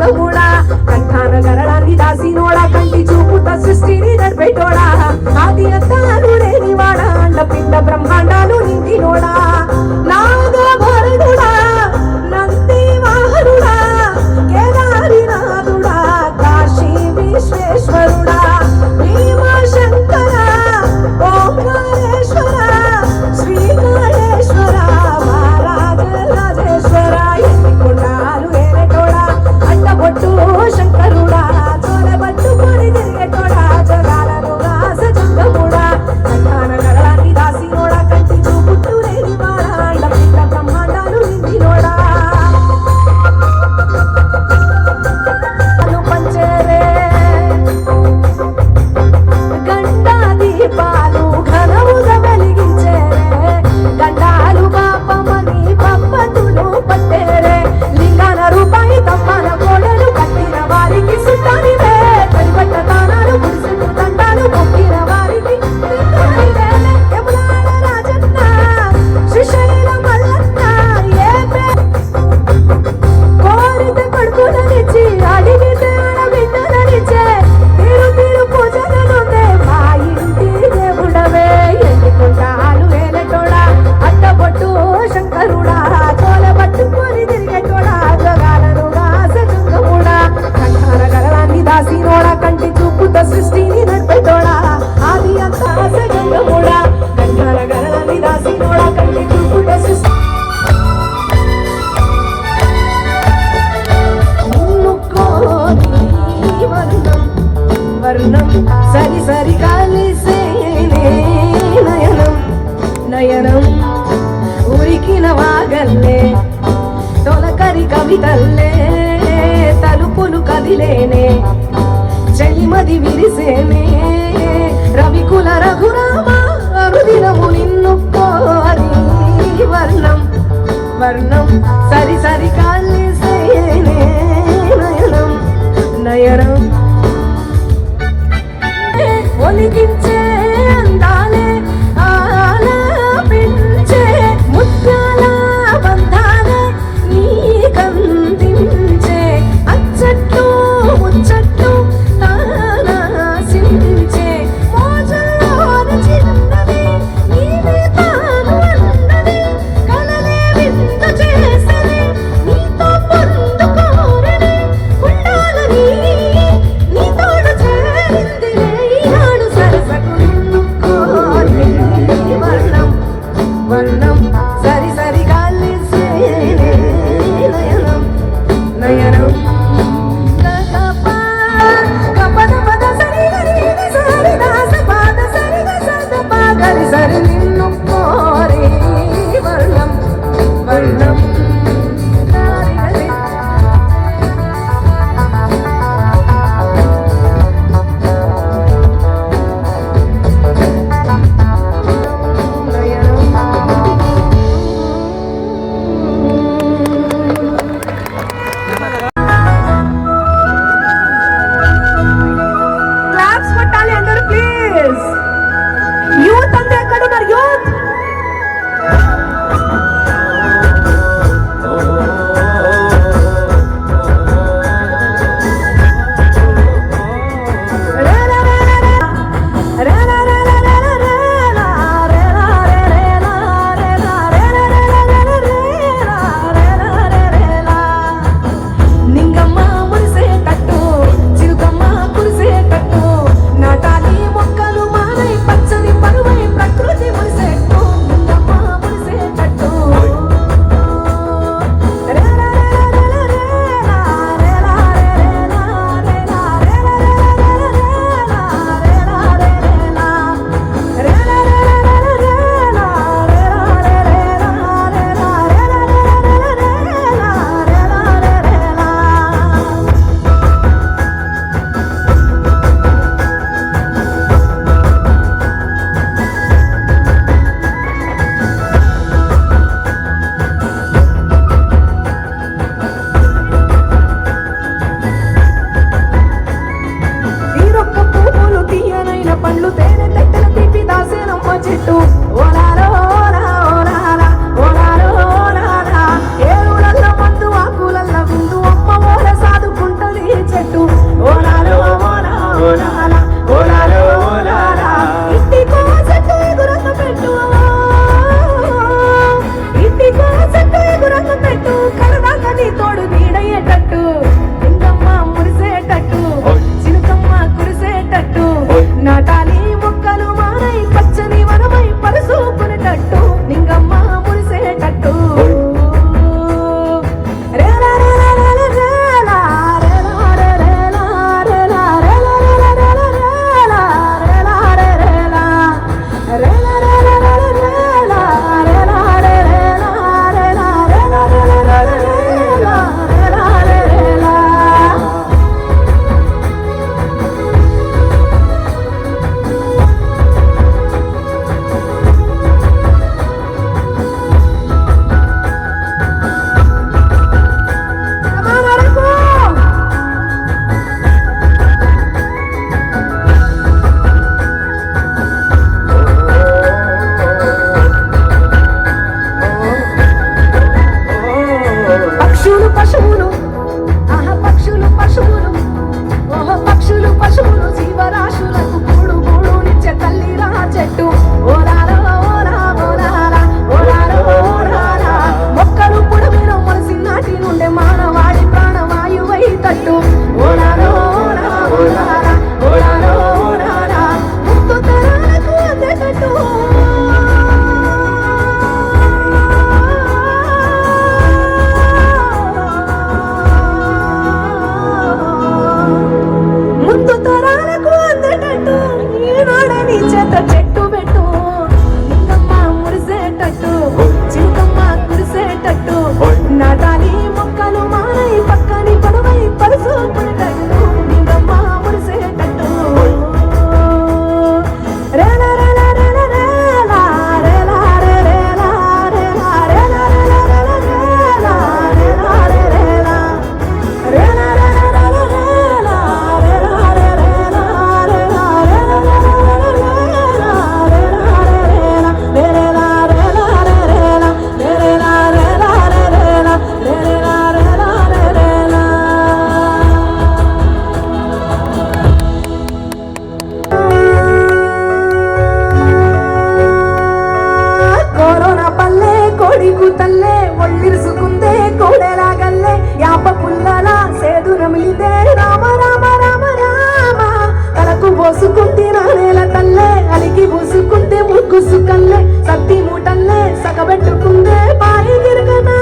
మొక్కలు కూడా కంఠాన గరళాన్ని దాసినోడ కంటి చూపుత సృష్టిని నడిపెట్టోడా ఆది అంతాను లేనివాడ అండ పిండ బ్రహ్మాండాలు నిందినోడా నాగభ కవితల్లే తొలకరి కవితల్లే తలుపులు కదిలేనే చెలిమది విరిసేనే. రవికుల రఘురామ అనుదినము నిన్ను కోరి వర్ణం వర్ణం సరి సరి నయనం నయనం. ఒలికించే Thank you. సగబెట్టుకుందే బాయి తిరగనా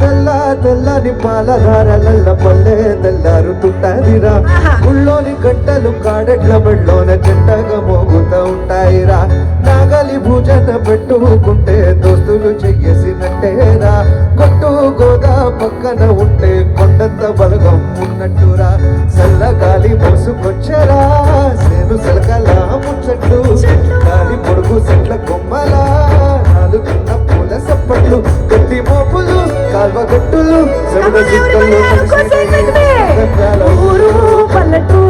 తెల్ల తెల్లని పాలధారలల్ల పల్లె తెల్లారుతుంటాదిరా గుళ్ళోని గంటలు కాడెట్ల బళ్ళోన చెట్టగా మోగుతూ ఉంటాయిరా. పగలి భుజన పెట్టుకుంటే దోస్తులు చెయ్యేసినట్టేరా. కొట్టు గోదా పక్కన ఉంటే కొండంత బలగం ఉన్నట్టురా. చల్లగాలి మోసుకొచ్చరా సేను సలకలా ముచ్చట్లు గాలి పొడుగు సెట్ల కొమ్మలా. నాలుగున్న పూల సప్పట్లు గట్టి మోపులు కాల్వ గట్టులు పల్లెటూరు.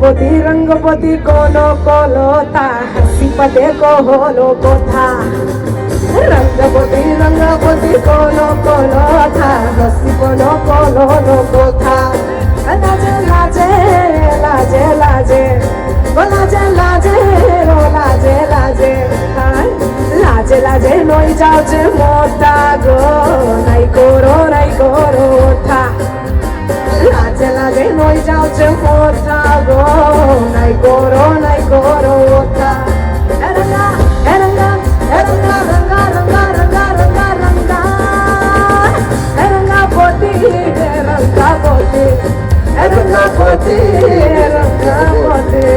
রঙ্গপতি রঙ্গপতি কল কলতা? হাসি পাতে কহল কথা। রঙ্গপতি রঙ্গপতি কল কলতা? হাসি কল কলল কথা। লাজে লাজে লাজে লাজে। লাজে লাজে লাজে লাজে। লাজে লাজে নই যাও যে মোটা গো। নাই করো নাই করো থা কাজে লাগে নই যাওছে মোটা গো নাই করো নাই করো ওটা Rangapati, Rangapati, Rangapati.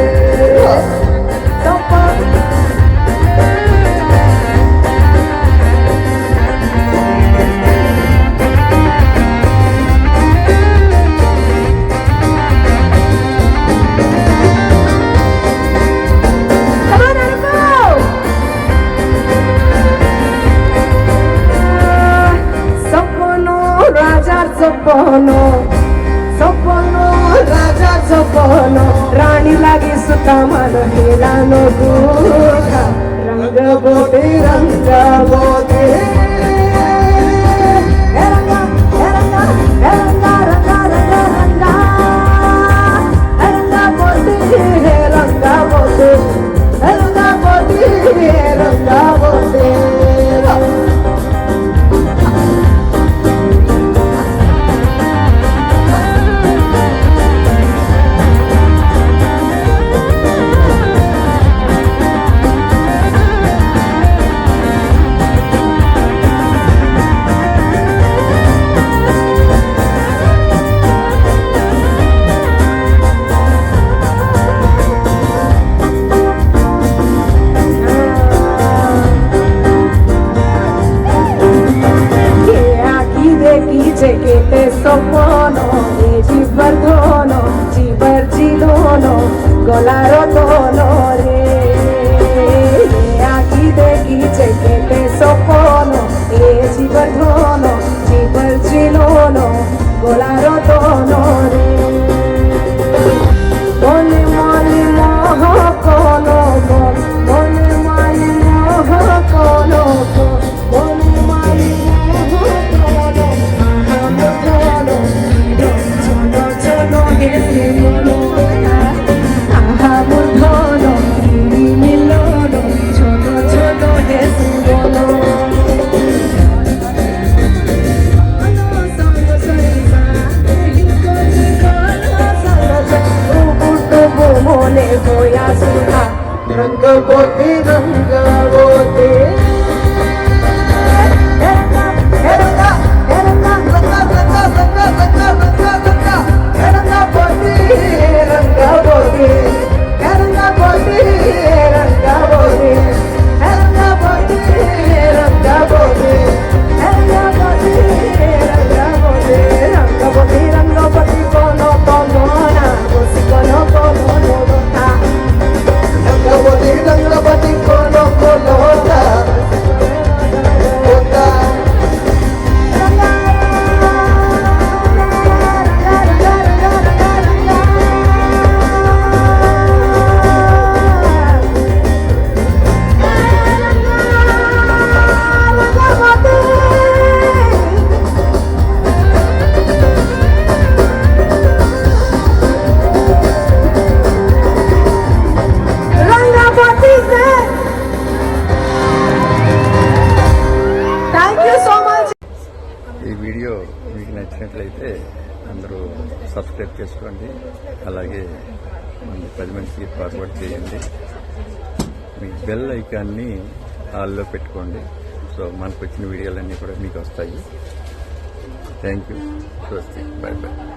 చేసి ఫార్వర్డ్ చేయండి. మీ బెల్ ఐకాన్ని ఆల్లో పెట్టుకోండి. సో మనకు వచ్చిన వీడియోలన్నీ కూడా మీకు వస్తాయి. థ్యాంక్ యూ స్వస్తి బాయ్ బాయ్